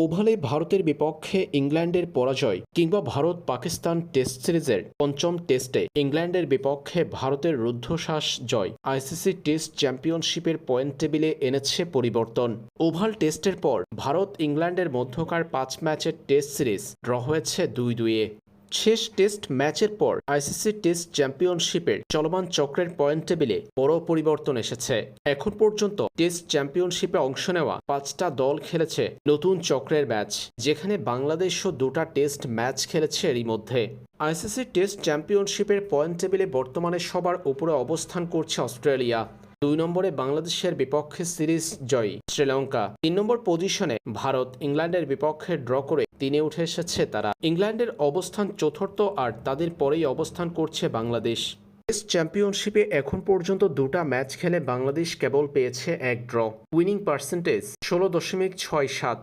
ওভালে ভারতের বিপক্ষে ইংল্যান্ডের পরাজয় কিংবা ভারত পাকিস্তান টেস্ট সিরিজের পঞ্চম টেস্টে ইংল্যান্ডের বিপক্ষে ভারতের রুদ্ধশ্বাস জয়। আইসিসি টেস্ট চ্যাম্পিয়নশিপের পয়েন্ট টেবিলে এনেছে পরিবর্তন। ওভাল টেস্টের পর ভারত ইংল্যান্ডের মধ্যকার পাঁচ ম্যাচের টেস্ট সিরিজ ড্র হয়েছে দুই দুইয়ে শেষ টেস্ট ম্যাচের পর আইসিসি টেস্ট চ্যাম্পিয়নশিপের চলমান চক্রের পয়েন্ট টেবিলে বড় পরিবর্তন এসেছে। এখন পর্যন্ত টেস্ট চ্যাম্পিয়নশিপে অংশ নেওয়া পাঁচটা দল খেলেছে নতুন চক্রের ম্যাচ, যেখানে বাংলাদেশও দুটা টেস্ট ম্যাচ খেলেছে এরই মধ্যে। আইসিসি টেস্ট চ্যাম্পিয়নশিপের পয়েন্ট টেবিলে বর্তমানে সবার উপরে অবস্থান করছে অস্ট্রেলিয়া। দুই নম্বরে বাংলাদেশের বিপক্ষে সিরিজ জয়ী শ্রীলঙ্কা। তিন নম্বর পজিশনে ভারত ইংল্যান্ডের বিপক্ষে ড্র করে তিনে উঠে এসেছে তারা। ইংল্যান্ডের অবস্থান চতুর্থ আর তাদের পরেই অবস্থান করছে বাংলাদেশ। টেস্ট চ্যাম্পিয়নশিপে এখন পর্যন্ত দুটা ম্যাচ খেলে বাংলাদেশ কেবল পেয়েছে এক ড্র। উইনিং পার্সেন্টেজ ষোলো দশমিক ছয় সাত।